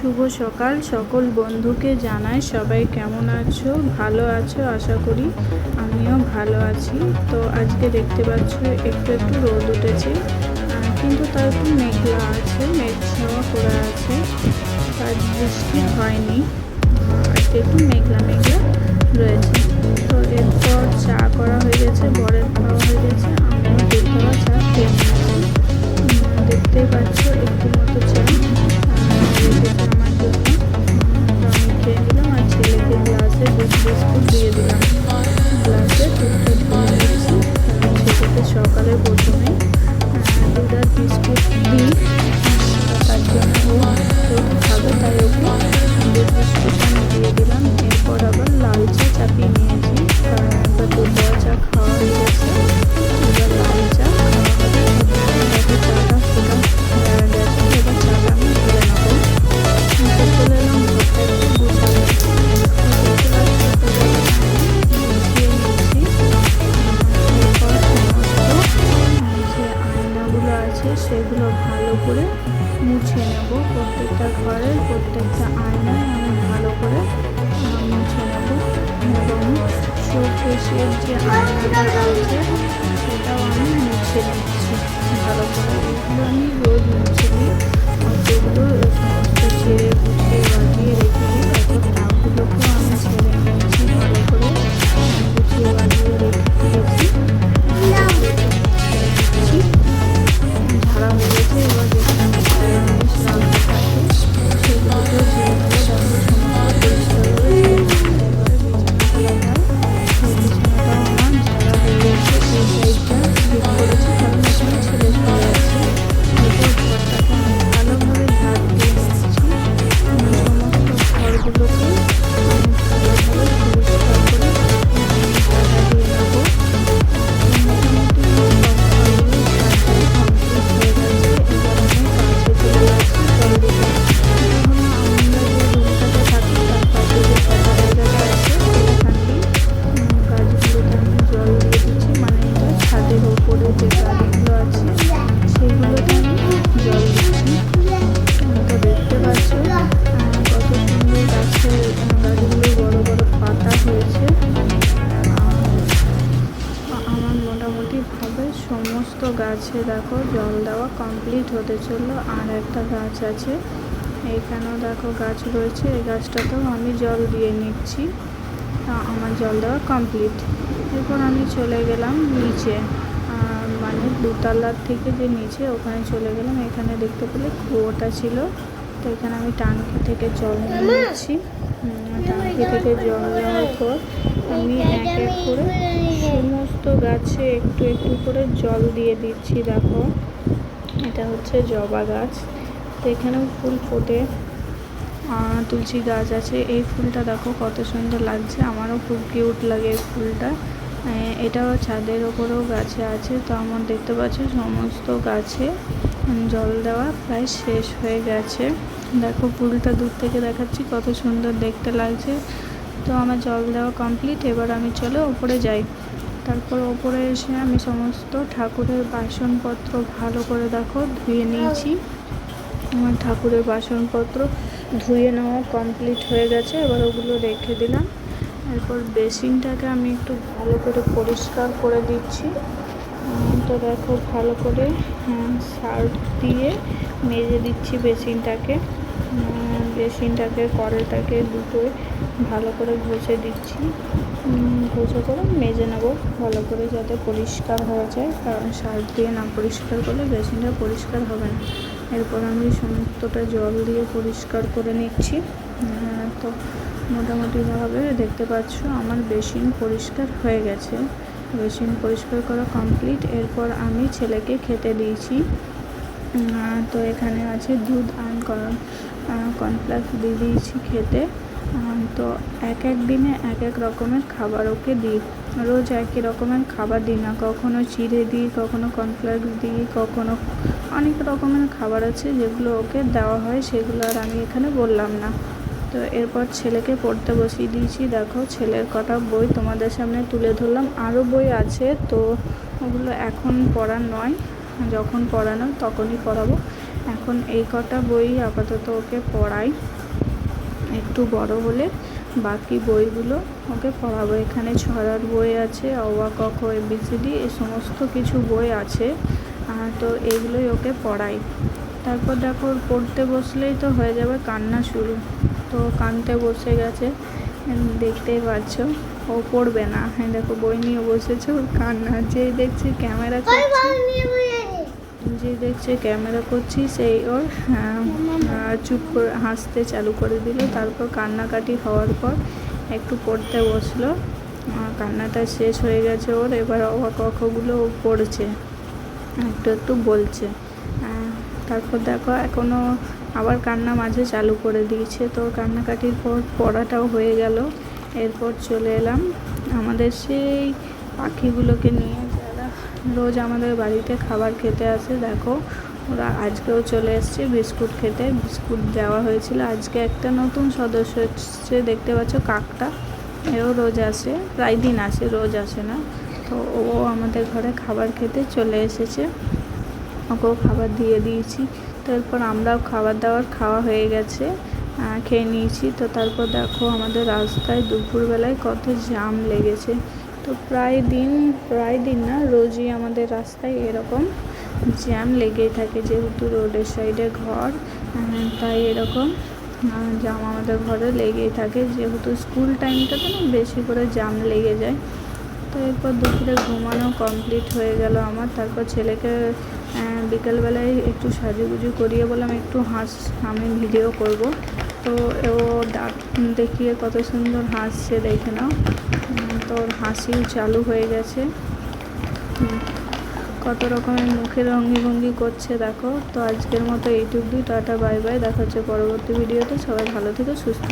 শুভ সকাল। সকল বন্ধুকে জানাই সবাই কেমন আছো? ভালো আছো? আশা করি আমিও ভালো আছি। তো আজকে দেখতে পাচ্ছ, একটু একটু রোদ উঠেছে। কিন্তু তার একটু মেঘলা আছে, মেঘ ছাওয়া করে আছে। আজ বৃষ্টি হয়নি। একটু মেঘলা মেঘলা রয়েছে। তো এরপর দিয়ে দিলাম আর বিস্কুট দিই তার জন্য ও খাবে তাই ওকে দুধ বিস্কুট আমি দিয়ে দিলাম ঘরের প্রত্যেকটা আয়নায় আমি ভালো করে মুছে নেব এবং শোকেসের যে আয়নাটা আছে সেটাও আমি মুছে নিচ্ছি। ভালো করে এগুলো আমি রোজ মুছে নিই। পরিষ্কার গাছে দেখো, জল দেওয়া কমপ্লিট হতে চলল। আর একটা গাছ আছে। এইখানেও দেখো গাছ রয়েছে। এই গাছটাতেও আমি জল দিয়ে নিচ্ছি। আমার জল দেওয়া কমপ্লিট এরপর আমি চলে গেলাম নিচে। মানে দুতলার থেকে যে নিচে, ওখানে চলে গেলাম। এখানে দেখতে পেলে কুয়োটা ছিল। তো এখানে আমি টাঙ্কি থেকে জল নিয়ে নিচ্ছি। উম, টাঙ্কি থেকে জল নেওয়ার পর আমি এক এক করে সমস্ত গাছে একটু একটু করে জল দিয়ে দিচ্ছি দেখো। এটা হচ্ছে জবা গাছ। তো এখানেও ফুল ফোটে। তুলসী গাছ আছে। এই ফুলটা দেখো কত সুন্দর লাগছে। আমারও খুব কিউট লাগে এই ফুলটা। এটাও ছাদের ওপরেও গাছে আছে। তো আমার দেখতে পাচ্ছ সমস্ত গাছে জল দেওয়া প্রায় শেষ হয়ে গেছে। দেখো ফুলটা দূর থেকে দেখাচ্ছি, কত সুন্দর দেখতে লাগছে। তো আমার জল দেওয়া কমপ্লিট এবার আমি চলে ওপরে যাই। তারপর ওপরে এসে আমি সমস্ত ঠাকুরের বাসনপত্র ভালো করে দেখো, ধুয়ে নিয়েছি। আমার ঠাকুরের বাসনপত্র ধুয়ে নেওয়া কমপ্লিট হয়ে গেছে, এবার ওগুলো রেখে দিলাম। এরপর বেসিনটাকে আমি একটু ভালো করে পরিষ্কার করে দিচ্ছি। তো দেখো ভালো করে সার্ফ দিয়ে মেজে দিচ্ছি বেসিনটাকে। বেসিনটাকে, কড়াইটাকে দুটোই ভালো করে ঘষে দিচ্ছি। ঘষে করে মেজে নেব ভালো করে যাতে পরিষ্কার হয়ে যায়। কারণ সার্ফ দিয়ে না পরিষ্কার করলে বেসিনটা পরিষ্কার হবে না। এরপর আমি সমস্তটা জল দিয়ে পরিষ্কার করে নিচ্ছি। তো মোটামুটিভাবে দেখতে পাচ্ছ আমার বেসিন পরিষ্কার হয়ে গেছে। বেসিন পরিষ্কার করা কমপ্লিট। এরপর আমি ছেলেকে খেতে দিয়েছি। তো এখানে আছে দুধ আর কর্নফ্লেক্স দিয়ে দিয়েছি খেতে। তো এক এক দিনে এক এক রকমের খাবার ওকে দিই। রোজ একই রকমের খাবার দিই না। কখনো চিড়ে দিই, কখনো কর্নফ্লেক্স দিই, কখনো অনেক রকমের খাবার আছে যেগুলো ওকে দেওয়া হয়, সেগুলো আর আমি এখানে বললাম না। তো এরপর ছেলেকে পড়তে বসিয়ে দিয়েছি। দেখো, ছেলের কটা বই তোমাদের সামনে তুলে ধরলাম। আরও বই আছে, তো ওগুলো এখন পড়ার নয়। যখন পড়ানো তখনই পড়াবো। এখন এই কটা বই আপাতত ওকে পড়াই। একটু বড় হলে বাকি বইগুলো ওকে পড়াবো। এখানে ছড়ার বই আছে অওয়া ক, খ এবিসিডি এই সমস্ত কিছু বই আছে। তো এইগুলোই ওকে পড়াই। তারপর দেখো ওর পড়তে বসলেই তো হয়ে যাবে কান্না শুরু। তো কানতে বসে গেছে দেখতেই পাচ্ছ ও পড়বে না। হ্যাঁ দেখো বই নিয়ে বসেছে ওর কান্না। যেই দেখছি ক্যামেরা যে দেখছে ক্যামেরা করছি সেই ওর আহ, চুপ করে হাসতে চালু করে দিল। তারপর কান্নাকাটি হওয়ার পর একটু পড়তে বসল। কান্নাটা শেষ হয়ে গেছে ওর। এবার অবাক ও পড়ছে একটু একটু বলছে। তারপর দেখো এখনও আবার কান্না মাঝে চালু করে দিয়েছে। তো কান্নাকাটির পর পড়াটাও হয়ে গেল। এরপর চলে এলাম আমাদের সেই পাখিগুলোকে নিয়ে। যারা রোজ আমাদের বাড়িতে খাবার খেতে আসে, দেখো, ওরা আজকেও চলে এসছে বিস্কুট খেতে। বিস্কুট দেওয়া হয়েছিল। আজকে একটা নতুন সদস্য এসছে, দেখতে পাচ্ছ কাকটা। এও রোজ আসে, প্রায় দিন আসে, রোজ আসে না। তো ও আমাদের ঘরে খাবার খেতে চলে এসেছে। ওকেও খাবার দিয়ে দিয়েছি। তো এরপর আমরাও খাবার দাবার খাওয়া হয়ে গেছে খেয়ে নিয়েছি। তো তারপর দেখো আমাদের রাস্তায় দুপুরবেলায় কত জ্যাম লেগেছে। তো প্রায় দিন প্রায় দিন না, রোজই আমাদের রাস্তায় এরকম জ্যাম লেগেই থাকে। যেহেতু রোডের সাইডে ঘর তাই এরকম জ্যাম আমাদের ঘরে লেগেই থাকে। যেহেতু স্কুল টাইমটাতে না বেশি করে জ্যাম লেগে যায়। তো এরপর দুপুরে ঘুমানো কমপ্লিট হয়ে গেল আমার। তারপর ছেলেকে বিকেলবেলায় একটু সাজুগুজু করিয়ে বললাম, একটু হাঁস আমি ভিডিও করব। তো ও দাঁত দেখিয়ে কত সুন্দর হাসছে দেখে নাও। তো ওর হাসিও চালু হয়ে গেছে। কত রকমের মুখের অঙ্গি ভঙ্গি করছে, দেখো। তো আজকের মতো এইটুকুই, টাটা, বাই বাই। দেখা হচ্ছে পরবর্তী ভিডিওতে। সবাই ভালো থেকে, সুস্থ।